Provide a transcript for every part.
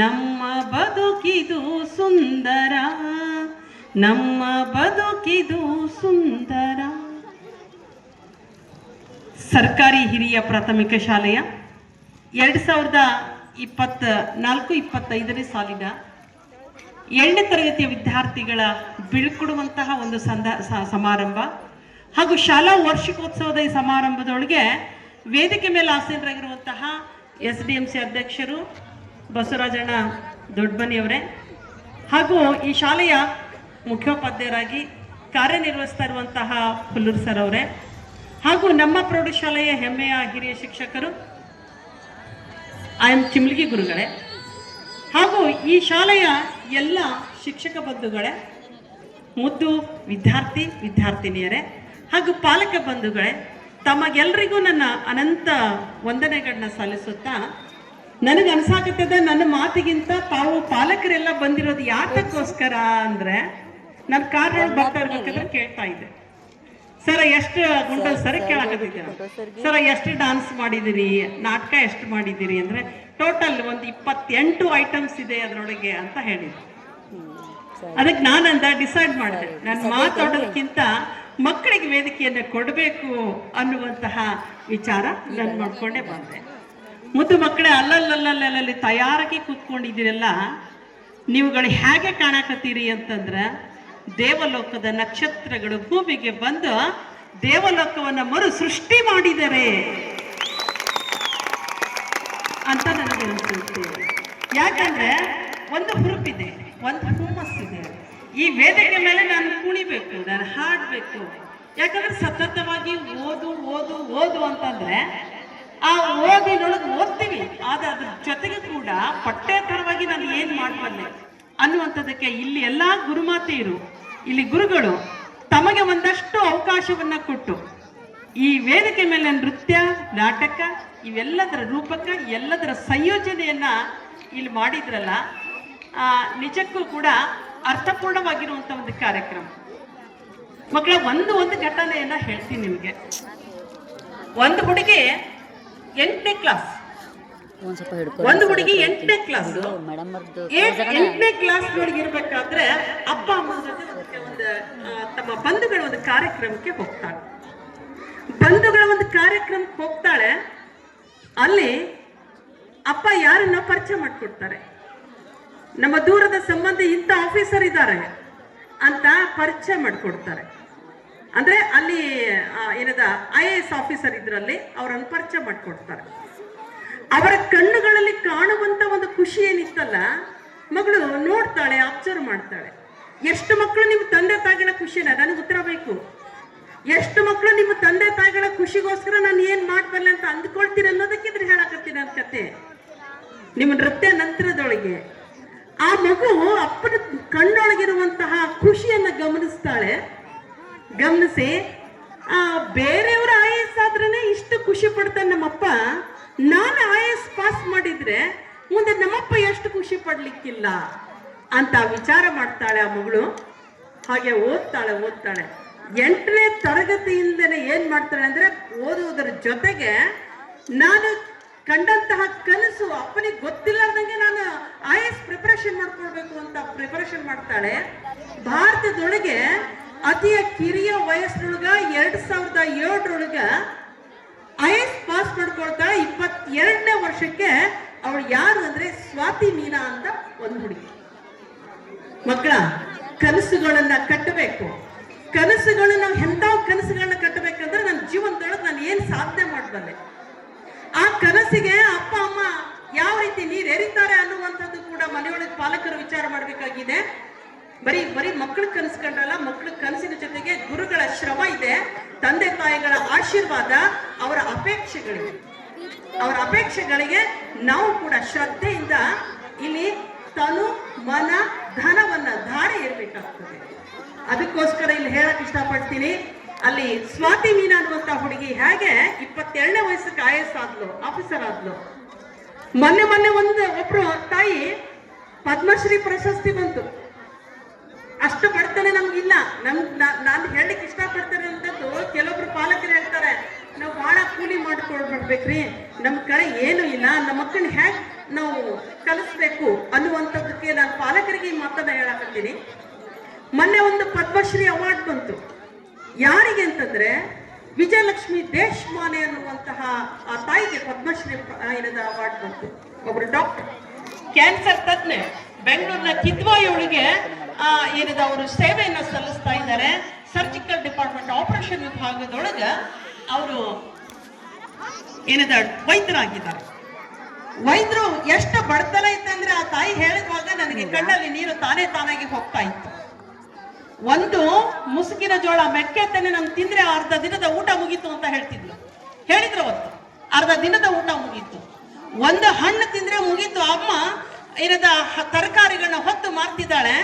ನಮ್ಮ ಬದುಕಿದು ಸುಂದರ, ನಮ್ಮ ಬದುಕಿದು ಸುಂದರ. ಸರ್ಕಾರಿ ಹಿರಿಯ ಪ್ರಾಥಮಿಕ ಶಾಲೆಯ ಎರಡು ಸಾವಿರದ ಇಪ್ಪತ್ತ ನಾಲ್ಕು, ಇಪ್ಪತ್ತೈದನೇ ಸಾಲಿನ ಏಳನೇ ತರಗತಿಯ ವಿದ್ಯಾರ್ಥಿಗಳ ಬೀಳ್ಕೊಡುವಂತಹ ಒಂದು ಸಂದ ಸಮಾರಂಭ ಹಾಗೂ ಶಾಲಾ ವಾರ್ಷಿಕೋತ್ಸವದ ಈ ಸಮಾರಂಭದೊಳಗೆ ವೇದಿಕೆ ಮೇಲೆ ಆಸೀನರಾಗಿರುವಂತಹ ಎಸ್ ಡಿ ಎಂ ಸಿ ಅಧ್ಯಕ್ಷರು ಬಸವರಾಜಣ್ಣ ದೊಡ್ಡಮನಿಯವರೇ ಹಾಗೂ ಈ ಶಾಲೆಯ ಮುಖ್ಯೋಪಾಧ್ಯಾಯರಾಗಿ ಕಾರ್ಯನಿರ್ವಹಿಸ್ತಾ ಇರುವಂತಹ ಹುಲ್ಲೂರು ಸರ್ ಅವರೇ. ಹಾಗೂ ನಮ್ಮ ಪ್ರೌಢಶಾಲೆಯ ಹೆಮ್ಮೆಯ ಹಿರಿಯ ಶಿಕ್ಷಕರು, ಐ ಎಂ ಚಿಮ್ಲಿಗಿ ಗುರುಗಳೇ. ಹಾಗೂ ಈ ಶಾಲೆಯ ಎಲ್ಲ ಶಿಕ್ಷಕ ಬಂಧುಗಳೇ, ಮುದ್ದು ವಿದ್ಯಾರ್ಥಿ, ವಿದ್ಯಾರ್ಥಿನಿಯರೇ, ಹಾಗೂ ಪಾಲಕ ಬಂಧುಗಳೇ ತಮಗೆಲ್ಲರಿಗೂ ನನ್ನ ಅನಂತ ವಂದನೆಗಳನ್ನ ಸಲ್ಲಿಸುತ್ತಾ ನನಗೆ ಅನ್ಸಾಕತ್ತದ ನನ್ನ ಮಾತಿಗಿಂತ ತಾವು ಪಾಲಕರೆಲ್ಲ ಬಂದಿರೋದು ಯಾತಕ್ಕೋಸ್ಕರ ಅಂದ್ರೆ ನನ್ನ ಕಾರ್ ಬರ್ತಾ ಇರ್ಬೇಕಾದ್ರೆ ಕೇಳ್ತಾ ಇದ್ದೆ. ಸರ ಎಷ್ಟು ಗುಂಡಲ್ ಸರ್ ಕೇಳಕತ್ತಿದ್ದೀರ? ಸರ ಎಷ್ಟು ಡಾನ್ಸ್ ಮಾಡಿದಿರಿ? ನಾಟಕ ಎಷ್ಟು ಮಾಡಿದಿರಿ ಅಂದ್ರೆ ಟೋಟಲ್ ಒಂದು ಇಪ್ಪತ್ತೆಂಟು ಐಟಮ್ಸ್ ಇದೆ ಅದರೊಳಗೆ ಅಂತ ಹೇಳಿದ್ರು. ಅದಕ್ಕೆ ನಾನಂದ ಡಿಸೈಡ್ ಮಾಡಿದೆ. ನನ್ನ ಮಾತಾಡೋದಕ್ಕಿಂತ ಮಕ್ಕಳಿಗೆ ವೇದಿಕೆಯನ್ನು ಕೊಡಬೇಕು ಅನ್ನುವಂತಹ ವಿಚಾರ ನಾನು ಮಾಡ್ಕೊಂಡೇ ಬಂದೆ. ಮುದ್ದು ಮಕ್ಕಳೇ ಅಲ್ಲಲ್ಲಲ್ಲಲ್ಲಿ ತಯಾರಾಗಿ ಕೂತ್ಕೊಂಡಿದ್ದೀರಲ್ಲ, ನೀವುಗಳು ಹೇಗೆ ಕಾಣಕತ್ತೀರಿ ಅಂತಂದ್ರೆ, ದೇವಲೋಕದ ನಕ್ಷತ್ರಗಳು ಭೂಮಿಗೆ ಬಂದು ದೇವಲೋಕವನ್ನ ಮರು ಸೃಷ್ಟಿ ಮಾಡಿದರೆ ಅಂತ ನನಗೆ ಅನಿಸುತ್ತೆ. ಯಾಕಂದ್ರೆ ಒಂದು ಹುರುಪಿದೆ, ಒಂದು ಹುಮ್ಮಸ್ಸಿದೆ. ಈ ವೇದಿಕೆ ಮೇಲೆ ನಾನು ಕುಣಿಬೇಕು, ನಾನು ಹಾಡಬೇಕು. ಯಾಕಂದ್ರೆ ಸತತವಾಗಿ ಓದು ಓದು ಓದು ಅಂತಂದ್ರೆ ಆ ಓದಿನೊಳಗೆ ಓದ್ತೀವಿ ಆದ್ರೆ ಅದ್ರ ಜೊತೆಗೆ ಕೂಡ ಪಠ್ಯೇತರವಾಗಿ ನಾನು ಏನ್ ಮಾಡ್ಬಲ್ಲೆ? ಅನ್ನುವಂಥದ್ದಕ್ಕೆ ಇಲ್ಲಿ ಎಲ್ಲಾ ಗುರುಮಾತೆಯರು, ಇಲ್ಲಿ ಗುರುಗಳು ತಮಗೆ ಒಂದಷ್ಟು ಅವಕಾಶವನ್ನ ಕೊಟ್ಟು, ಈ ವೇದಿಕೆ ಮೇಲೆ ನೃತ್ಯ, ನಾಟಕ, ಇವೆಲ್ಲದರ ರೂಪಕ, ಎಲ್ಲದರ ಸಂಯೋಜನೆಯನ್ನ ಇಲ್ಲಿ ಮಾಡಿದ್ರಲ್ಲ ನಿಜಕ್ಕೂ ಕೂಡ ಅರ್ಥಪೂರ್ಣವಾಗಿರುವಂತ ಒಂದು ಕಾರ್ಯಕ್ರಮ. ಮಕ್ಕಳ, ಒಂದು ಒಂದು ಘಟನೆಯನ್ನ ಹೇಳ್ತೀನಿ ನಿಮಗೆ. ಒಂದು ಹುಡುಗಿ ಎಂಟನೇ ಕ್ಲಾಸ್ ಒಂದ್ ಹುಡುಗಿ ಎಂಟನೇ ಕ್ಲಾಸ್ ಎಂಟನೇ ಕ್ಲಾಸ್ ಇರ್ಬೇಕಾದ್ರೆ ಅಪ್ಪ ಅಮ್ಮ ಜೊತೆ ಒಂದು, ತಮ್ಮ ಬಂಧುಗಳ ಒಂದು ಕಾರ್ಯಕ್ರಮಕ್ಕೆ ಹೋಗ್ತಾಳೆ. ಬಂಧುಗಳ ಒಂದು ಕಾರ್ಯಕ್ರಮಕ್ಕೆ ಹೋಗ್ತಾಳೆ. ಅಲ್ಲಿ ಅಪ್ಪ ಯಾರನ್ನ ಪರಿಚಯ ಮಾಡಿಕೊಡ್ತಾರೆ? ನಮ್ಮ ದೂರದ ಸಂಬಂಧಿ ಇಂಥ ಆಫೀಸರ್ ಇದ್ದಾರೆ ಅಂತ ಪರಿಚಯ ಮಾಡಿಕೊಡ್ತಾರೆ. ಅಂದ್ರೆ ಅಲ್ಲಿ ಏನದ ಐ ಎ ಎಸ್ ಆಫೀಸರ್ ಇದರಲ್ಲಿ ಅವರನ್ನು ಪರಿಚಯ ಮಾಡಿಕೊಡ್ತಾರೆ. ಅವರ ಕಣ್ಣುಗಳಲ್ಲಿ ಕಾಣುವಂತ ಒಂದು ಖುಷಿ ಏನಿತ್ತಲ್ಲ, ಮಗಳು ನೋಡ್ತಾಳೆ ಅಬ್ಸರ್ವ್ ಮಾಡ್ತಾಳೆ. ಎಷ್ಟು ಮಕ್ಕಳು ನಿಮ್ಮ ತಂದೆ ತಾಯಿಗಳ ಖುಷಿನ, ನನಗೆ ಉತ್ತರ ಬೇಕು. ಎಷ್ಟು ಮಕ್ಕಳು ನಿಮ್ಮ ತಂದೆ ತಾಯಿಗಳ ಖುಷಿಗೋಸ್ಕರ ನಾನು ಏನು ಮಾಡ್ಬಲ್ಲೆ ಅಂತ ಅಂದ್ಕೊಳ್ತೀನಿ ಅನ್ನೋದಕ್ಕೆ ಇದ್ರೆ ಹೇಳಕತ್ತೀನಿ ನನ್ನ ಕತೆ. ನಿಮ್ಮ ನೃತ್ಯ ನಂತರದೊಳಗೆ ಆ ಮಗು ಅಪ್ಪನ ಕಣ್ಣೊಳಗಿರುವಂತಹ ಖುಷಿಯನ್ನ ಗಮನಿಸ್ತಾಳೆ. ಗಮನಿಸಿ, ಆ, ಬೇರೆಯವರ ಐ ಎಸ್ ಆದ್ರೇನೆ ಇಷ್ಟು ಖುಷಿ ಪಡ್ತಾನೆ ನಮ್ಮಪ್ಪ, ನಾನು ಐ ಎಸ್ ಪಾಸ್ ಮಾಡಿದ್ರೆ ಮುಂದೆ ನಮ್ಮಪ್ಪ ಎಷ್ಟು ಖುಷಿ ಪಡ್ಲಿಕ್ಕಿಲ್ಲ ಅಂತ ವಿಚಾರ ಮಾಡ್ತಾಳೆ ಆ ಮಗಳು. ಹಾಗೆ ಓದ್ತಾಳೆ ಓದ್ತಾಳೆ. ಎಂಟನೇ ತರಗತಿಯಿಂದನೇ ಏನ್ ಮಾಡ್ತಾಳೆ ಅಂದ್ರೆ ಓದುವುದರ ಜೊತೆಗೆ ನಾನು ಕಂಡಂತಹ ಕನಸು ಅಪ್ಪನಿಗೆ ಗೊತ್ತಿಲ್ಲದಂಗೆ ನಾನು ಐ ಎಸ್ ಪ್ರಿಪರೇಷನ್ ಮಾಡ್ಕೊಳ್ಬೇಕು ಅಂತ ಪ್ರಿಪರೇಷನ್ ಮಾಡ್ತಾಳೆ. ಭಾರತದೊಳಗೆ ಅತಿಯ ಕಿರಿಯ ವಯಸ್ಸಿನೊಳಗ ಎರಡ್ ಸಾವಿರದ ಏಳರೊಳಗ ಐ ಎಸ್ ಪಾಸ್ ಮಾಡ್ಕೊಳ್ತಾಳೆ ಇಪ್ಪತ್ತೆರಡನೇ ವರ್ಷಕ್ಕೆ ಅವಳು ಯಾರು ಅಂದ್ರೆ ಸ್ವಾತಿ ಮೀನಾ ಅಂತ ಒಂದು ಹುಡುಗಿ. ಮಕ್ಕಳ, ಕನಸುಗಳನ್ನ ಕಟ್ಟಬೇಕು. ಕನಸುಗಳು ನಾವು ಎಂಥ ಕನಸುಗಳನ್ನ ಕಟ್ಟಬೇಕಂದ್ರೆ ನನ್ನ ಜೀವನದೊಳಗೆ ನಾನು ಏನು ಸಾಧನೆ ಮಾಡಬಲ್ಲೆ. ಆ ಕನಸಿಗೆ ಅಪ್ಪ, ಅಮ್ಮ ಯಾವ ರೀತಿ ನೀರು ಎರಿತಾರೆ ಅನ್ನುವಂಥದ್ದು ಕೂಡ ಮನೆಯೊಳಗೆ ಪಾಲಕರು ವಿಚಾರ ಮಾಡಬೇಕಾಗಿದೆ. ಬರೀ ಬರೀ ಮಕ್ಕಳು ಕನಸು ಕಂಡಲ್ಲ ಮಕ್ಕಳ ಕನಸಿನ ಜೊತೆಗೆ ಗುರುಗಳ ಶ್ರಮ ಇದೆ, ತಂದೆ ತಾಯಿಗಳ ಆಶೀರ್ವಾದ ಅವರ ಅಪೇಕ್ಷೆಗಳಿವೆ. ಅವರ ಅಪೇಕ್ಷೆಗಳಿಗೆ ನಾವು ಕೂಡ ಶ್ರದ್ಧೆಯಿಂದ ಇಲ್ಲಿ ತನು ಮನ ಧನವನ್ನ ಧಾರೆ ಇರಬೇಕಾಗ್ತದೆ ಅದಕ್ಕೋಸ್ಕರ ಇಲ್ಲಿ ಹೇಳಕ್ ಇಷ್ಟಪಡ್ತೀನಿ. ಅಲ್ಲಿ ಸ್ವಾತಿ ಮೀನಾ ಅನ್ನುವಂತ ಹುಡುಗಿ ಹೇಗೆ ಇಪ್ಪತ್ತೆರಡನೇ ವಯಸ್ಸಕ್ಕೆ ಐ ಎಸ್ ಆದ್ಲು, ಆಫೀಸರ್ ಆದ್ಲು. ಮೊನ್ನೆ ಮೊನ್ನೆ ಒಂದು, ಒಬ್ರು ತಾಯಿ ಪದ್ಮಶ್ರೀ ಪ್ರಶಸ್ತಿ ಬಂತು. ಅಷ್ಟು ಬಡತನ ನಮ್ಗಿಲ್ಲ ನಮ್ ನಾನು ಹೇಳಲಿಕ್ಕೆ ಇಷ್ಟಪಡ್ತೇನೆ ಅಂತದ್ದು ಕೆಲವೊಬ್ರು ಪಾಲಕರು ಹೇಳ್ತಾರೆ ನಾವು ಬಹಳ ಕೂಲಿ ಮಾಡ್ಕೊಳ್ಬಿಡ್ಬೇಕ್ರಿ ನಮ್ ಕಡೆ ಏನು ಇಲ್ಲ. ನಮ್ಮ ಮಕ್ಕಳನ್ನ ಹೇಗ್ ನಾವು ಕಲಿಸ್ಬೇಕು? ಅನ್ನುವಂಥದ್ದಕ್ಕೆ ನಾನು ಪಾಲಕರಿಗೆ ಈ ಮಾತನ್ನ ಹೇಳಕತ್ತೀನಿ. ಮೊನ್ನೆ ಒಂದು ಪದ್ಮಶ್ರೀ ಅವಾರ್ಡ್ ಬಂತು. ಯಾರಿಗೆ ಅಂತಂದ್ರೆ ವಿಜಯಲಕ್ಷ್ಮಿ ದೇಶಮಾನೆ ಅನ್ನುವಂತಹ ಆ ತಾಯಿಗೆ ಪದ್ಮಶ್ರೀ ಏನದ ಅವಾರ್ಡ್ ಬಂತು. ಒಬ್ರು ಡಾಕ್ಟರ್. ಕ್ಯಾನ್ಸರ್ ತಜ್ಞೆ. ಬೆಂಗಳೂರಿನ ಕಿದ್ವಾಯಿಯೊಳಗೆ ಆ, ಏನದ, ಅವರು ಸೇವೆಯನ್ನು ಸಲ್ಲಿಸ್ತಾ ಇದ್ದಾರೆ. ಸರ್ಜಿಕಲ್ ಡಿಪಾರ್ಟ್ಮೆಂಟ್ ಆಪರೇಷನ್ ವಿಭಾಗದೊಳಗೆ ಅವರು ಏನಿದೆ, ವೈದ್ಯರಾಗಿದ್ದಾರೆ. ವೈದ್ಯರು ಎಷ್ಟು ಬಡತನ ಇತ್ತಂದ್ರೆ ಆ ತಾಯಿ ಹೇಳಿದಾಗ ನನಗೆ ಕಣ್ಣಲ್ಲಿ ನೀರು ತಾನೇ ತಾನಾಗಿ ಹೋಗ್ತಾ ಇತ್ತು. ಒಂದು ಮುಸುಕಿನ ಜೋಳ ಮೆಕ್ಕೆ ತೆನೆ ನಮ್ಗೆ ತಿಂದ್ರೆ ಅರ್ಧ ದಿನದ ಊಟ ಮುಗೀತು ಅಂತ ಹೇಳ್ತಿದ್ರು ಹೇಳಿದ್ರು ಅವತ್ತು, ಅರ್ಧ ದಿನದ ಊಟ ಮುಗೀತು. ಒಂದು ಹಣ್ಣು ತಿಂದ್ರೆ ಮುಗೀತು, ಅಮ್ಮ, ಏನದ ತರಕಾರಿಗಳನ್ನ ಹೊತ್ತು ಮಾರ್ತಿದ್ದಾಳೆ.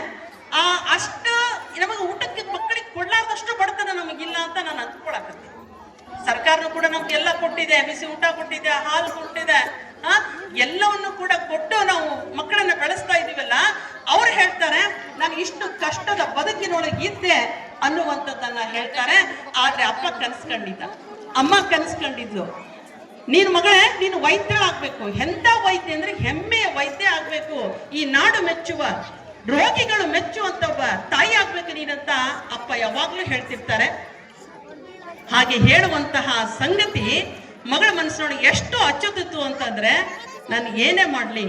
ಆ ಅಷ್ಟು ನಮಗೆ ಊಟಕ್ಕೆ ಮಕ್ಕಳಿಗೆ ಕೊಡ್ಲಾರ್ದಷ್ಟು ಬಡತನ ನಮಗಿಲ್ಲ ಅಂತ ನಾನು ಅಂದ್ಕೊಳಕತ್ತೀನಿ. ಸರ್ಕಾರನು ಕೂಡ ನಮ್ಗೆಲ್ಲ ಕೊಟ್ಟಿದೆ, ಬಿಸಿ ಊಟ ಕೊಟ್ಟಿದೆ, ಹಾಲು ಕೊಟ್ಟಿದೆ ಎಲ್ಲವನ್ನು ಕೂಡ ಕೊಟ್ಟು ನಾವು ಮಕ್ಕಳನ್ನ ಬೆಳೆಸ್ತಾ ಇದೀವಲ್ಲ, ಅವ್ರು ಹೇಳ್ತಾರೆ, ನಾನು ಇಷ್ಟು ಕಷ್ಟದ ಬದುಕಿನೊಳಗೆ ಇದ್ದೆ ಅನ್ನುವಂಥದ್ದನ್ನ ಹೇಳ್ತಾರೆ. ಆದ್ರೆ ಅಪ್ಪ ಕನ್ಸ್ಕೊಂಡಿದ್ದ. ಅಮ್ಮ ಕನ್ಸ್ಕೊಂಡಿದ್ಲು. ನೀನ್ ಮಗಳೇ, ನೀನು ವೈದ್ಯಳಾಗ್ಬೇಕು. ಎಂತ ವೈದ್ಯ ಅಂದ್ರೆ ಹೆಮ್ಮೆಯ ವೈದ್ಯ ಆಗ್ಬೇಕು. ಈ ನಾಡು ಮೆಚ್ಚುವ ರೋಗಿಗಳು ಮೆಚ್ಚುವಂತ ಒಬ್ಬ ತಾಯಿ ಆಗ್ಬೇಕು ನೀನಂತ ಅಪ್ಪ ಯಾವಾಗ್ಲೂ ಹೇಳ್ತಿರ್ತಾರೆ. ಹಾಗೆ ಹೇಳುವಂತಹ ಸಂಗತಿ ಮಗಳ ಮನಸ್ಸಿನೊಳಗೆ ಎಷ್ಟು ಅಚ್ಚುತ್ತಿತ್ತು ಅಂತಂದ್ರೆ, ನಾನು ಏನೇ ಮಾಡ್ಲಿ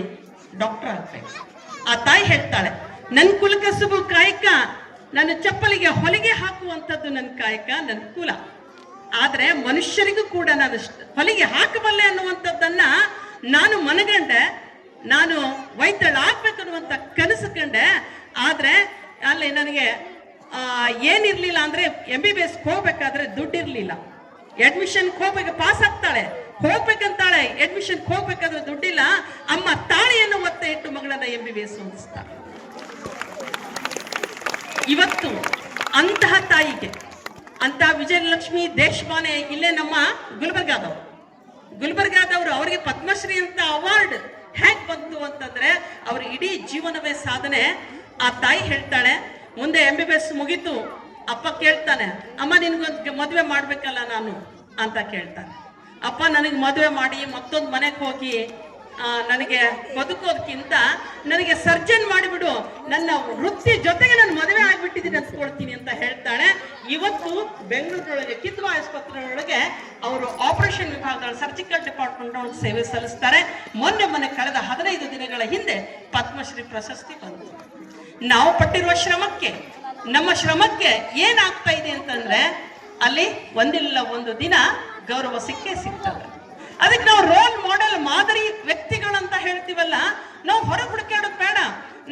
ಡಾಕ್ಟರ್ ಆಗ್ಬೇಕು. ಆ ತಾಯಿ ಹೇಳ್ತಾಳೆ ನನ್ನ ಕುಲಕಸುಬು ಕಾಯಕ ನನ್ನ ಚಪ್ಪಲಿಗೆ ಹೊಲಿಗೆ ಹಾಕುವಂಥದ್ದು ನನ್ನ ಕಾಯಕ ನನ್ನ ಕುಲ. ಆದ್ರೆ ಮನುಷ್ಯರಿಗೂ ಕೂಡ ನಾನು ಹೊಲಿಗೆ ಹಾಕಬಲ್ಲೆ ಅನ್ನುವಂಥದ್ದನ್ನ ನಾನು ಮನಗಂಡೆ ನಾನು ವೈದ್ಯಳಾಗ್ಬೇಕನ್ನುವಂಥ ಕನಸು ಕಂಡೆ. ಆದರೆ ಅಲ್ಲಿ ನನಗೆ ಏನಿರಲಿಲ್ಲ ಅಂದರೆ ಎಂ ಬಿ ಬಿ ಎಸ್ ಹೋಗ್ಬೇಕಾದ್ರೆ ದುಡ್ಡಿರಲಿಲ್ಲ. ಇರ್ಲಿಲ್ಲ ಅಡ್ಮಿಷನ್ ಹೋಗ್ಬೇಕು ಪಾಸ್ ಆಗ್ತಾಳೆ. ಹೋಗ್ಬೇಕಂತಾಳೆ ಅಡ್ಮಿಷನ್ ಹೋಗ್ಬೇಕಾದ್ರೆ ದುಡ್ಡಿಲ್ಲ. ಅಮ್ಮ ತಾಳಿಯನ್ನು ಒತ್ತೆ ಇಟ್ಟು ಮಗಳನ್ನ ಎಂ ಬಿ ಬಿ ಎಸ್ ಇವತ್ತು ಅಂತಹ ತಾಯಿಗೆ ಅಂತ ವಿಜಯಲಕ್ಷ್ಮಿ ದೇಶಪಾನೆ ಇಲ್ಲೇ ನಮ್ಮ ಗುಲ್ಬರ್ಗಾದವ್ರು. ಗುಲ್ಬರ್ಗಾದವರು ಅವರಿಗೆ ಪದ್ಮಶ್ರೀ ಅಂತ ಅವಾರ್ಡ್ ಹ್ಯಾಕ್ ಬಂತು ಅಂತಂದ್ರೆ ಅವ್ರ ಇಡೀ ಜೀವನವೇ ಸಾಧನೆ. ಆ ತಾಯಿ ಹೇಳ್ತಾಳೆ, ಮುಂದೆ ಎಂ ಬಿ ಬಿ ಎಸ್ ಮುಗೀತು, ಅಪ್ಪ ಕೇಳ್ತಾನೆ, ಅಮ್ಮ, ನಿನ್ಗೊಂದು ಮದುವೆ ಮಾಡ್ಬೇಕಲ್ಲ ನಾನು? ಅಂತ ಕೇಳ್ತಾನೆ. ಅಪ್ಪ, ನನಗೆ ಮದುವೆ ಮಾಡಿ ಮತ್ತೊಂದು ಮನೆಗೆ ಹೋಗಿ ನನಗೆ ಬದುಕೋದಕ್ಕಿಂತ ನನಗೆ ಸರ್ಜನ್ ಮಾಡಿಬಿಡು. ನನ್ನ ವೃತ್ತಿ ಜೊತೆಗೆ ನಾನು ಮದುವೆ ಆಗಿಬಿಟ್ಟಿದ್ದೀನಿ ಅನ್ಸ್ಕೊಳ್ತೀನಿ ಅಂತ ಹೇಳ್ತಾಳೆ. ಇವತ್ತು ಬೆಂಗಳೂರಿನೊಳಗೆ, ಕಿತ್ವ ಆಸ್ಪತ್ರೆಯೊಳಗೆ ಅವರು ಆಪರೇಷನ್ ವಿಭಾಗದ ಸರ್ಜಿಕಲ್ ಡಿಪಾರ್ಟ್ಮೆಂಟ್ ಒಳಗೆ ಸೇವೆ ಸಲ್ಲಿಸ್ತಾರೆ. ಮೊನ್ನೆ ಮೊನ್ನೆ ಕಳೆದ ಹದಿನೈದು ದಿನಗಳ ಹಿಂದೆ ಪದ್ಮಶ್ರೀ ಪ್ರಶಸ್ತಿ ಬಂತು. ನಾವು ಪಟ್ಟಿರುವ ಶ್ರಮಕ್ಕೆ, ನಮ್ಮ ಶ್ರಮಕ್ಕೆ ಏನಾಗ್ತಾ ಇದೆ ಅಂತಂದ್ರೆ ಅಲ್ಲಿ ಒಂದಿಲ್ಲ ಒಂದು ದಿನ ಗೌರವ ಸಿಕ್ಕೇ ಸಿಗ್ತದೆ. ಅದಕ್ಕೆ ನಾವು ರೋಲ್ ಮಾಡೆಲ್ ಮಾದರಿ ವ್ಯಕ್ತಿಗಳಂತ ಹೇಳ್ತೀವಲ್ಲ, ನಾವು ಹೊರ ಹುಡುಕಾಡೋದು ಬೇಡ.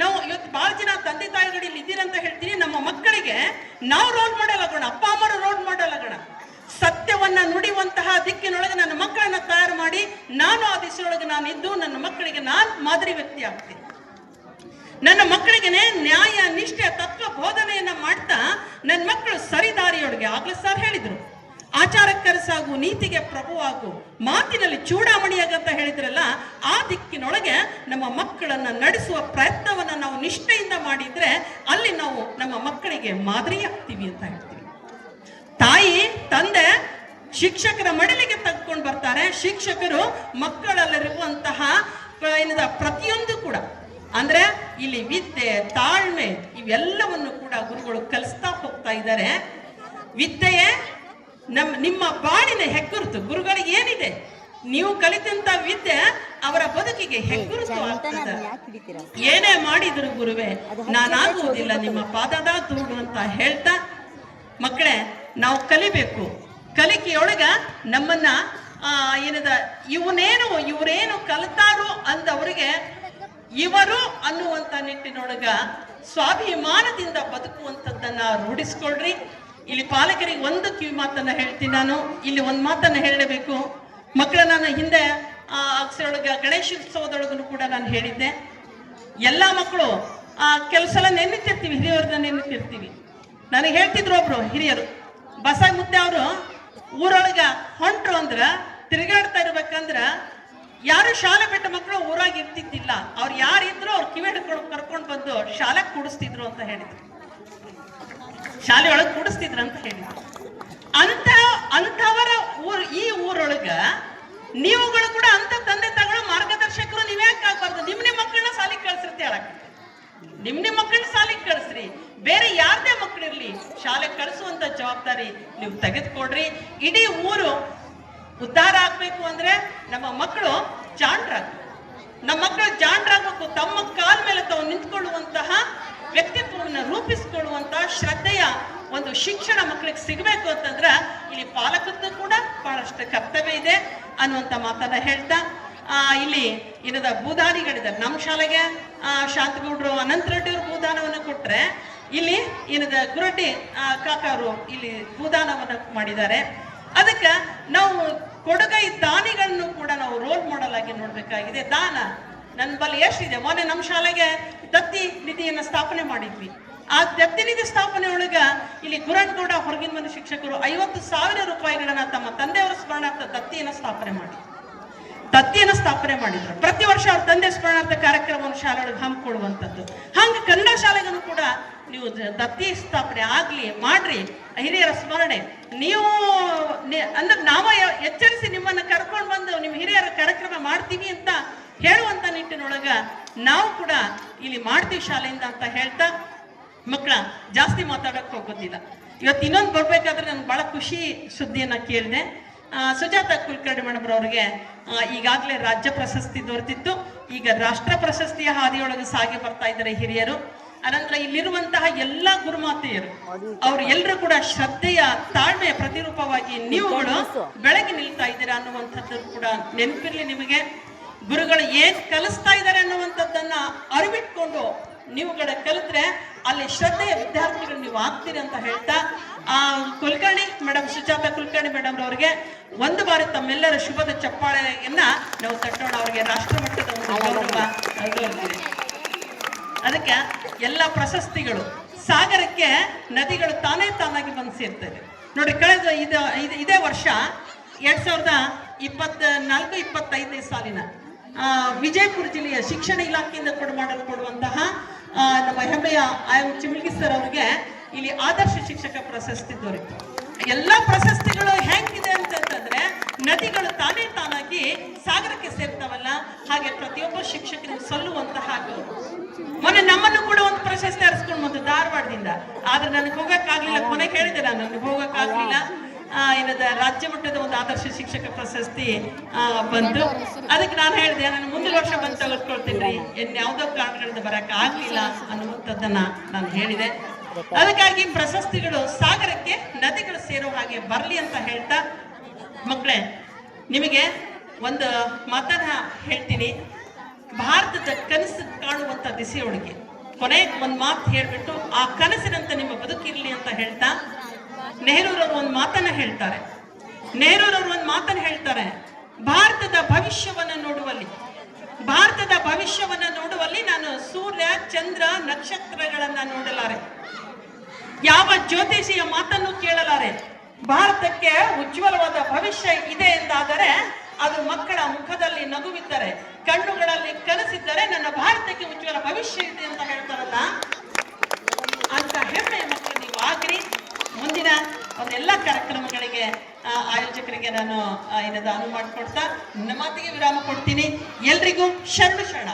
ನಾವು ಇವತ್ತು ಬಹಳ ಜನ ತಂದೆ ತಾಯಿಗಳು ಇದ್ದೀರಂತ ಹೇಳ್ತೀನಿ. ನಮ್ಮ ಮಕ್ಕಳಿಗೆ ನಾವು ರೋಲ್ ಮಾಡೆಲ್ ಆಗೋಣ, ಅಪ್ಪ ಅಮ್ಮರು ರೋಲ್ ಮಾಡೆಲ್ ಆಗೋಣ. ಸತ್ಯವನ್ನ ನುಡಿಯುವಂತಹ ದಿಕ್ಕಿನೊಳಗೆ ನನ್ನ ಮಕ್ಕಳನ್ನ ತಯಾರು ಮಾಡಿ, ನಾನು ಆ ದಿಶೆಯೊಳಗೆ ನಾನು ಇದ್ದು ನನ್ನ ಮಕ್ಕಳಿಗೆ ನಾನು ಮಾದರಿ ವ್ಯಕ್ತಿ ಆಗ್ತೀನಿ. ನನ್ನ ಮಕ್ಕಳಿಗೆ ನ್ಯಾಯ, ನಿಷ್ಠೆ ತತ್ವ ಬೋಧನೆಯನ್ನ ಮಾಡ್ತಾ ನನ್ನ ಮಕ್ಕಳು ಸರಿದಾರಿಯೊಳಗೆ ಆಗ್ಲೇ ಸರ್ ಹೇಳಿದ್ರು. ಆಚಾರಕ್ಕರಸಾಗು ನೀತಿಗೆ ಪ್ರಭುವಾಗು, ಮಾತಿನಲ್ಲಿ ಚೂಡಾಮಣಿಯಾಗಂತ ಹೇಳಿದ್ರಲ್ಲ, ಆ ದಿಕ್ಕಿನೊಳಗೆ ನಮ್ಮ ಮಕ್ಕಳನ್ನ ನಡೆಸುವ ಪ್ರಯತ್ನವನ್ನ ನಾವು ನಿಷ್ಠೆಯಿಂದ ಮಾಡಿದ್ರೆ ಅಲ್ಲಿ ನಾವು ನಮ್ಮ ಮಕ್ಕಳಿಗೆ ಮಾದರಿಯಾಗ್ತೀವಿ ಅಂತ ಹೇಳ್ತೀವಿ. ತಾಯಿ, ತಂದೆ, ಶಿಕ್ಷಕರ ಮಡಿಲಿಗೆ ತೆಗೆದುಕೊಂಡು ಬರ್ತಾರೆ. ಶಿಕ್ಷಕರು ಮಕ್ಕಳಲ್ಲಿರುವಂತಹ ಏನದ, ಪ್ರತಿಯೊಂದು ಕೂಡ. ಅಂದ್ರೆ ಇಲ್ಲಿ ವಿದ್ಯೆ, ತಾಳ್ಮೆ, ಇವೆಲ್ಲವನ್ನು ಕೂಡ ಗುರುಗಳು ಕಲಿಸ್ತಾ ಹೋಗ್ತಾ ಇದ್ದಾರೆ. ವಿದ್ಯೆಯೇ ನಮ್ ನಿಮ್ಮ ಬಾಳಿನ ಹೆಗ್ಗುರುತು. ಗುರುಗಳಿಗೆ ಏನಿದೆ? ನೀವು ಕಲಿತಂತ ವಿದ್ಯೆ ಅವರ ಬದುಕಿಗೆ ಹೆಗ್ಗುರುತು ಆಗ್ತದೆ. ಏನೇ ಮಾಡಿದ್ರು ಗುರುವೆ ನಾನಾಗುವುದಿಲ್ಲ ನಿಮ್ಮ ಪಾದದ ತೂಡು ಅಂತ ಹೇಳ್ತಾ. ಮಕ್ಕಳೇ ನಾವು ಕಲಿಬೇಕು. ಕಲಿಕೆಯೊಳಗ ನಮ್ಮನ್ನ ಆ, ಏನದ ಇವನೇನು ಇವರೇನು ಕಲಿತಾರೋ ಅಂದವರಿಗೆ ಇವರು ಅನ್ನುವಂತ ನಿಟ್ಟಿನೊಳಗ ಸ್ವಾಭಿಮಾನದಿಂದ ಬದುಕುವಂಥದ್ದನ್ನ ರೂಢಿಸ್ಕೊಳ್ರಿ. ಇಲ್ಲಿ ಪಾಲಕರಿಗೆ ಒಂದು ಕಿವಿ ಮಾತನ್ನ ಹೇಳ್ತೀನಿ ನಾನು. ಇಲ್ಲಿ ಒಂದು ಮಾತನ್ನ ಹೇಳಬೇಕು. ಮಕ್ಕಳ, ನಾನು ಹಿಂದೆ ಆ ಅಕ್ಷರೊಳಗ ಗಣೇಶೋತ್ಸವದೊಳಗೂ ಕೂಡ ನಾನು ಹೇಳಿದ್ದೆ. ಎಲ್ಲ ಮಕ್ಕಳು ಆ ಸಲ ನೆನೀತಿರ್ತೀವಿ ಹಿರಿಯವ್ರನ್ನ ನೆನೀತಿರ್ತೀವಿ ನನಗೆ ಹೇಳ್ತಿದ್ರು ಒಬ್ರು ಹಿರಿಯರು. ಬಸಾಗಿ ಮುದ್ದೆ ಅವರು ಊರೊಳಗ ಹೊಂಟ್ರು ಅಂದ್ರ, ತಿರುಗಾಡ್ತಾ ಇರ್ಬೇಕಂದ್ರ, ಯಾರು ಶಾಲೆ ಬಿಟ್ಟ ಮಕ್ಕಳು ಊರಾಗಿ ಇರ್ತಿದ್ದಿಲ್ಲ. ಅವ್ರು ಯಾರಿದ್ರು ಅವ್ರು ಕಿವಿ ಹಿಡ್ಕೊಂಡು ಕರ್ಕೊಂಡು ಬಂದು ಶಾಲೆಗೆ ಕೂಡಿಸ್ತಿದ್ರು ಅಂತ ಹೇಳಿದ್ರು. ಶಾಲೆ ಒಳಗೆ ಕೂಡಿಸ್ತಿದ್ರು ಅಂತ ಹೇಳಿದ್ರು ಅಂತ ಅಂಥವರ ಊರು, ಈ ಊರೊಳಗ ನೀವುಗಳು ಕೂಡ ಅಂತ ತಂದೆ ತಗೊಳ್ಳೋ ಮಾರ್ಗದರ್ಶಕರು, ನೀವೇ ಆಗ್ಬಾರ್ದು? ನಿಮ್ ನಿಮ್ ಮಕ್ಕಳನ್ನ ಸಾಲಿಗೆ ಕಳ್ಸಿರ್ತಿ ಹೇಳಕ್ ನಿಮ್ ನಿಮ್ ಮಕ್ಕಳನ್ನ ಸಾಲಿಗೆ ಕಳಿಸ್ರಿ. ಬೇರೆ ಯಾರದೇ ಮಕ್ಕಳಿರ್ಲಿ ಶಾಲೆ ಕಳಿಸುವಂತ ಜವಾಬ್ದಾರಿ ನೀವು ತೆಗೆದುಕೊಡ್ರಿ. ಇಡೀ ಊರು ಉದ್ಧಾರ ಆಗ್ಬೇಕು ಅಂದ್ರೆ ನಮ್ಮ ಮಕ್ಕಳು ಜಾಣರಾಗ್ಬೇಕು. ನಮ್ಮ ಮಕ್ಕಳು ಜಾಣರಾಗಬೇಕು. ತಮ್ಮ ಕಾಲ ಮೇಲೆ ತಾವು ನಿಂತ್ಕೊಳ್ಳುವಂತಹ ರೂಪಿಸಿಕೊಳ್ಳುವಂತಹ ಶ್ರದ್ಧೆಯ ಒಂದು ಶಿಕ್ಷಣ ಮಕ್ಕಳಿಗೆ ಸಿಗಬೇಕು ಅಂತಂದ್ರೆ ಇಲ್ಲಿ ಪಾಲಕತ್ವ ಕೂಡ ಬಹಳಷ್ಟು ಕರ್ತವ್ಯ ಇದೆ ಅನ್ನುವಂಥ ಮಾತನ್ನ ಹೇಳ್ತಾ ಇಲ್ಲಿ ಏನದ ಭೂದಾನಿಗಳಿದ್ದಾರೆ. ನಮ್ಮ ಶಾಲೆಗೆ ಶಾಂತಗೌಡರು ಅನಂತ ರೆಡ್ಡಿ ಅವರು ಭೂದಾನವನ್ನು ಕೊಟ್ರೆ ಇಲ್ಲಿ ಏನದ ಗುರಡ್ಡಿ ಕಾಕ ಅವರು ಇಲ್ಲಿ ಭೂದಾನವನ್ನು ಮಾಡಿದ್ದಾರೆ. ಅದಕ್ಕೆ ನಾವು ಕೊಡುಗೈ ದಾನಿಗಳನ್ನು ಕೂಡ ನಾವು ರೋಲ್ ಮಾಡೆಲ್ ಆಗಿ ನೋಡಬೇಕಾಗಿದೆ. ದಾನ ನನ್ನ ಬಳಿ ಎಷ್ಟಿದೆ? ಮೊನ್ನೆ ನಮ್ಮ ಶಾಲೆಗೆ ದತ್ತಿ ನಿಧಿಯನ್ನು ಸ್ಥಾಪನೆ ಮಾಡಿದ್ವಿ. ಆ ದತ್ತಿ ನಿಧಿ ಸ್ಥಾಪನೆ ಒಳಗ ಇಲ್ಲಿ ಗುರಣ್ಗೌಡ ಹೊರಗಿನ ಮನೆ ಶಿಕ್ಷಕರು ಐವತ್ತು ಸಾವಿರ ರೂಪಾಯಿಗಳನ್ನ ತಮ್ಮ ತಂದೆಯವರ ಸ್ಮರಣಾರ್ಥ ದತ್ತಿಯನ್ನು ಸ್ಥಾಪನೆ ಮಾಡಿ ದತ್ತಿಯನ್ನು ಸ್ಥಾಪನೆ ಮಾಡಿದ್ರು. ಪ್ರತಿ ವರ್ಷ ಅವ್ರ ತಂದೆ ಸ್ಮರಣಾರ್ಥ ಕಾರ್ಯಕ್ರಮವನ್ನು ಶಾಲೆಯೊಳಗೆ ಹಮ್ಮಿಕೊಳ್ಳುವಂಥದ್ದು ಹಂಗೆ ಕನ್ನಡ ಶಾಲೆಗೂ ಕೂಡ ನೀವು ದತ್ತಿ ಸ್ಥಾಪನೆ ಆಗ್ಲಿ, ಮಾಡ್ರಿ, ಹಿರಿಯರ ಸ್ಮರಣೆ. ನೀವು ಅಂದ್ರೆ ನಾವ ಎಚ್ಚರಿಸಿ ನಿಮ್ಮನ್ನ ಕರ್ಕೊಂಡು ಬಂದು ನಿಮ್ಮ ಹಿರಿಯರ ಕಾರ್ಯಕ್ರಮ ಮಾಡ್ತೀವಿ ಅಂತ ಹೇಳುವಂತ ನಿಟ್ಟಿನೊಳಗ ನಾವು ಕೂಡ ಇಲ್ಲಿ ಮಾಡ್ತೀವಿ ಶಾಲೆಯಿಂದ ಅಂತ ಹೇಳ್ತಾ ಮಕ್ಕಳ ಜಾಸ್ತಿ ಮಾತಾಡಕ್ ಹೋಗೋದಿಲ್ಲ. ಇವತ್ತು ಇನ್ನೊಂದು ಬರಬೇಕಾದ್ರೆ ನನ್ಗೆ ಭಾಳ ಖುಷಿ ಸುದ್ದಿಯನ್ನ ಕೇಳಿದೆ. ಸುಜಾತ ಕುಲಕರ್ಣಿ ಮೇಡಮ್ ಈಗಾಗಲೇ ರಾಜ್ಯ ಪ್ರಶಸ್ತಿ ದೊರೆತಿತ್ತು. ಈಗ ರಾಷ್ಟ್ರ ಪ್ರಶಸ್ತಿಯ ಹಾದಿಯೊಳಗೆ ಸಾಗಿ ಬರ್ತಾ ಇದ್ದಾರೆ ಹಿರಿಯರು. ಅನಂತರ ಇಲ್ಲಿರುವಂತಹ ಎಲ್ಲ ಗುರುಮಾತೆಯರು, ಅವ್ರು ಎಲ್ಲರೂ ಕೂಡ ಶ್ರದ್ಧೆಯ, ತಾಳ್ಮೆಯ ಪ್ರತಿರೂಪವಾಗಿ ನೀವುಗಳು ಬೆಳಗ್ಗೆ ನಿಲ್ತಾ ಇದ್ದೀರಾ ಅನ್ನುವಂಥದ್ದು ಕೂಡ ನೆನಪಿರಲಿ ನಿಮಗೆ. ಗುರುಗಳು ಏನ್ ಕಲಿಸ್ತಾ ಇದ್ದಾರೆ ಅನ್ನುವಂಥದ್ದನ್ನ ಅರಿವಿಟ್ಕೊಂಡು ನೀವುಗಳ ಕಲಿತ್ರೆ ಅಲ್ಲಿ ಶ್ರದ್ಧೆಯ ವಿದ್ಯಾರ್ಥಿಗಳು ನೀವು ಆಗ್ತೀರಿ ಅಂತ ಹೇಳ್ತಾ, ಆ, ಕುಲಕರ್ಣಿ ಮೇಡಮ್ ಸುಜಾತ ಕುಲಕರ್ಣಿ ಮೇಡಮ್ ಅವರಿಗೆ ಒಂದು ಬಾರಿ ತಮ್ಮೆಲ್ಲರ ಶುಭದ ಚಪ್ಪಾಳೆಯನ್ನ ನಾವು ತಟ್ಟೋಣ ಅವರಿಗೆ ರಾಷ್ಟ್ರ ಮಟ್ಟದ. ಅದಕ್ಕೆ ಎಲ್ಲ ಪ್ರಶಸ್ತಿಗಳು ಸಾಗರಕ್ಕೆ ನದಿಗಳು ತಾನೇ ತಾನಾಗಿ ಬಂದು ಸೇರ್ತವೆ ನೋಡಿ, ಕಳೆದ ಇದು, ಇದ್- ವರ್ಷ ಎರಡ್ ಸಾವಿರದ ಇಪ್ಪತ್ತ ನಾಲ್ಕು ಇಪ್ಪತ್ತೈದನೇ ಸಾಲಿನ ವಿಜಯಪುರ ಜಿಲ್ಲೆಯ ಶಿಕ್ಷಣ ಇಲಾಖೆಯಿಂದ ಕೊಡು, ಮಾಡಲ್ಪಡುವಂತಹ ನಮ್ಮ ಹೆಮ್ಮೆಯ ಐ ಎಂ ಸರ್ ಅವರಿಗೆ ಇಲ್ಲಿ ಆದರ್ಶ ಶಿಕ್ಷಕ ಪ್ರಶಸ್ತಿ ದೊರೆತು. ಎಲ್ಲ ಪ್ರಶಸ್ತಿಗಳು ಹೆಂಗಿದೆ ಅಂತಂದ್ರೆ ನದಿಗಳು ತಾನೇ ತಾನಾಗಿ ಸಾಗರಕ್ಕೆ ಸೇರ್ತಾವಲ್ಲ, ಹಾಗೆ ಪ್ರತಿಯೊಬ್ಬ ಶಿಕ್ಷಕರು ಸಲ್ಲುವಂತಹ ಮೊನ್ನೆ ನಮ್ಮನ್ನು ಕೂಡ ಒಂದು ಪ್ರಶಸ್ತಿ ಹರಿಸ್ಕೊಂಡು ಬಂತು ಧಾರವಾಡದಿಂದ. ಆದ್ರೆ ನನಗೆ ಹೋಗಕ್ಕಾಗ್ಲಿಲ್ಲ, ಕೊನೆ ಕೇಳಿದೆ ನಾನು, ನನಗೆ ಹೋಗಕ್ಕಾಗ್ಲಿಲ್ಲ. ಏನದ ರಾಜ್ಯ ಮಟ್ಟದ ಒಂದು ಆದರ್ಶ ಶಿಕ್ಷಕ ಪ್ರಶಸ್ತಿ ಬಂತು ಅದಕ್ಕೆ ನಾನು ಹೇಳಿದೆ ನಾನು ಮುಂದಿನ ವರ್ಷ ಬಂದು ತೆಗೆದುಕೊಳ್ತೀನಿ ರೀ ಇನ್ಯಾವುದೋ ಕಾರಣಗಳಿಂದ ಬರಕ್ಕೆ ಆಗ್ಲಿಲ್ಲ ಅನ್ನುವಂಥದ್ದನ್ನ ನಾನು ಹೇಳಿದೆ. ಅದಕ್ಕಾಗಿ ಪ್ರಶಸ್ತಿಗಳು ಸಾಗರಕ್ಕೆ ನದಿಗಳು ಸೇರೋ ಹಾಗೆ ಬರಲಿ ಅಂತ ಹೇಳ್ತಾ ಮಕ್ಕಳೇ ನಿಮಗೆ ಒಂದು ಮತನ ಹೇಳ್ತೀನಿ. ಭಾರತದ ಕನಸು ಕಾಣುವಂತ ದಿಸೆಯೊಳಗೆ ಕೊನೆ ಒಂದು ಮಾತು ಹೇಳ್ಬಿಟ್ಟು ಆ ಕನಸಿನಂತ ನಿಮ್ಮ ಬದುಕಿರ್ಲಿ ಅಂತ ಹೇಳ್ತಾ ನೆಹರೂರವರು ಒಂದು ಮಾತನ್ನ ಹೇಳ್ತಾರೆ. ನೆಹರೂರವರು ಒಂದು ಮಾತನ್ನ ಹೇಳ್ತಾರೆ. ಭಾರತದ ಭವಿಷ್ಯವನ್ನ ನೋಡುವಲ್ಲಿ. ಭಾರತದ ಭವಿಷ್ಯವನ್ನ ನೋಡುವಲ್ಲಿ ನಾನು ಸೂರ್ಯ, ಚಂದ್ರ, ನಕ್ಷತ್ರಗಳನ್ನ ನೋಡಲಾರೆ. ಯಾವ ಜ್ಯೋತಿಷಿಯ ಮಾತನ್ನು ಕೇಳಲಾರೆ. ಭಾರತಕ್ಕೆ ಉಜ್ವಲವಾದ ಭವಿಷ್ಯ ಇದೆ ಎಂದಾದರೆ ಅದು ಮಕ್ಕಳ ಮುಖದಲ್ಲಿ ನಗುವಿದ್ದರೆ, ಕಣ್ಣುಗಳಲ್ಲಿ ಕನಸಿದ್ದರೆ ನನ್ನ ಭಾರತಕ್ಕೆ ಉಜ್ವಲ ಭವಿಷ್ಯ ಇದೆ ಅಂತ ಹೇಳ್ತಾರಲ್ಲ ಅಂತ ಹೆಮ್ಮೆಯ ಮಕ್ಕಳು ನೀವು ಆಗ್ರಿ ಮುಂದಿನ ಒಂದೆಲ್ಲ ಕಾರ್ಯಕ್ರಮಗಳಿಗೆ ಆಯೋಜಕರಿಗೆ ನಾನು ಏನದ ಅನುವು ಮಾಡಿಕೊಡ್ತಾ, ನನ್ನ ಮಾತಿಗೆ ವಿರಾಮ ಕೊಡ್ತೀನಿ. ಎಲ್ರಿಗೂ ಶರಣ ಶರಣ.